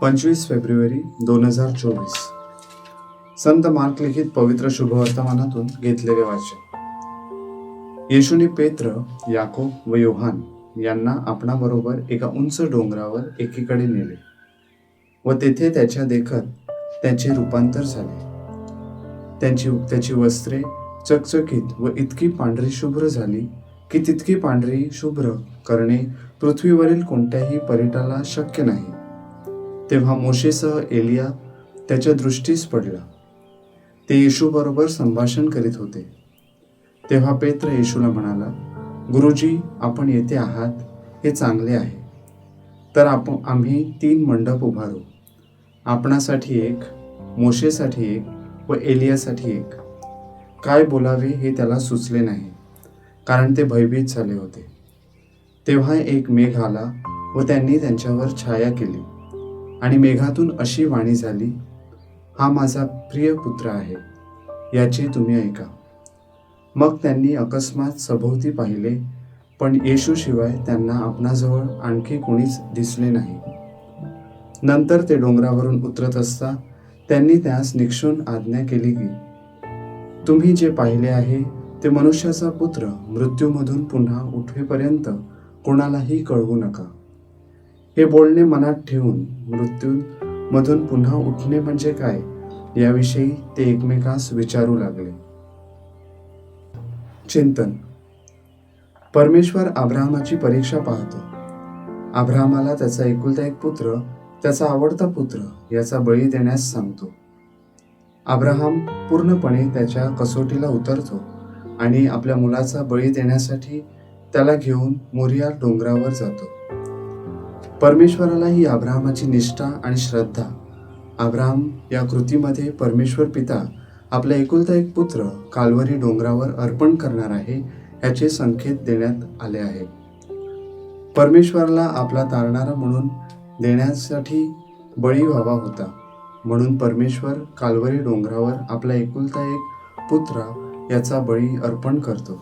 पंचवीस फेब्रुवारी दोन हजार चोवीस. संत मार्क लिखित पवित्र शुभवर्तमानातून घेतलेले वाचन. येशूने पेत्र याकोब व योहान यांना आपणाबरोबर एका उंच डोंगरावर एकीकडे नेले व तेथे त्याच्या देखत त्याचे रूपांतर झाले. त्यांची त्याची वस्त्रे चकचकीत व इतकी पांढरी शुभ्र झाली की तितकी पांढरी शुभ्र करणे पृथ्वीवरील कोणत्याही पर्यटाला शक्य नाही. तेव्हा मोशेसह एलिया त्याच्या दृष्टीस पडला. ते येशूबरोबर संभाषण करीत होते. तेव्हा पेत्र येशूला म्हणाला गुरुजी आपण येथे आहात. हे चांगले आहे. तर आपण आम्ही तीन मंडप उभारू. आपणासाठी एक मोशेसाठी एक व एलियासाठी एक. काय बोलावे हे त्याला सुचले नाही कारण ते भयभीत झाले होते. तेव्हा एक मेघ आला व त्यांनी त्यांच्यावर छाया केली. आणि मेघातून अशी वाणी झाली हा माझा प्रिय पुत्र आहे याचे तुम्ही ऐका. मग त्यांनी अकस्मात सभोवती पाहिले पण येशूशिवाय त्यांना आपणाजवळ आणखी कोणीच दिसले नाही. नंतर ते डोंगरावरून उतरत असता त्यांनी त्यास निक्षून आज्ञा केली की तुम्ही जे पाहिले आहे ते मनुष्याचा पुत्र मृत्यूमधून पुन्हा उठवेपर्यंत कोणालाही कळवू नका. हे बोलणे मनात ठेवून मृत्यूमधून पुन्हा उठणे म्हणजे काय? याविषयी ते एकमेकास विचारू लागले. चिंतन. परमेश्वर अब्राहमाची परीक्षा पाहतो. अब्राहमाला त्याचा एकुलता एक पुत्र त्याचा आवडता पुत्र याचा बळी देण्यास सांगतो. अब्राहम पूर्णपणे त्याच्या कसोटीला उतरतो आणि आपल्या मुलाचा बळी देण्यासाठी त्याला घेऊन मोरिया डोंगरावर जातो. परमेश्वराला ही अब्राहमाची निष्ठा आणि श्रद्धा. अब्राहम या कृतीमध्ये परमेश्वर पिता आपला एकुलता एक पुत्र कालवरी डोंगरावर अर्पण करणार आहे याचे संकेत देण्यात आले आहे. परमेश्वराला आपला तारणारा म्हणून देण्यासाठी बळी व्हावा होता. म्हणून परमेश्वर कालवरी डोंगरावर आपला एकुलता एक पुत्र याचा बळी अर्पण करतो.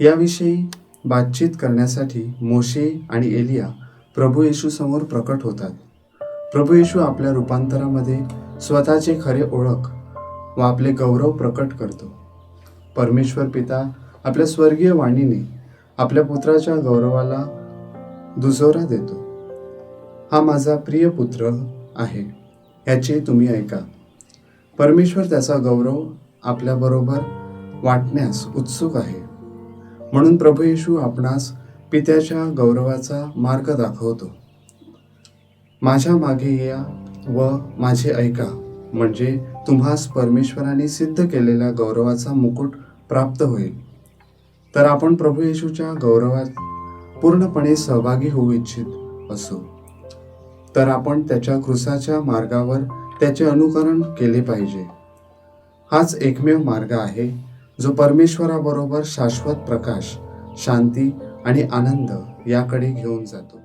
याविषयी बातचीत करण्यासाठी मोशे आणि एलिया प्रभू येशू समोर प्रकट होतात. प्रभू येशू आपल्या रूपांतरामध्ये स्वतःचे खरे ओळख व आपले गौरव प्रकट करतो. परमेश्वर पिता आपल्या स्वर्गीय वाणीने आपल्या पुत्राच्या गौरवाला दुजोरा देतो. हा माझा प्रिय पुत्र आहे याचे तुम्ही ऐका. परमेश्वर त्याचा गौरव आपल्याबरोबर वाटण्यास उत्सुक आहे. म्हणून प्रभू येशू आपणास पित्याच्या गौरवाचा मार्ग दाखवतो. माझ्या मागे या व माझे ऐका म्हणजे तुम्हास परमेश्वराने सिद्ध केलेल्या गौरवाचा मुकुट प्राप्त होईल. तर आपण प्रभू येशूच्या गौरवात पूर्णपणे सहभागी होऊ इच्छित असू. तर आपण त्याच्या क्रुसाच्या मार्गावर त्याचे अनुकरण केले पाहिजे. हाच एकमेव मार्ग आहे जो परमेश्वराबरोबर शाश्वत प्रकाश शांती आणि आनंद याकडे घेऊन जातो.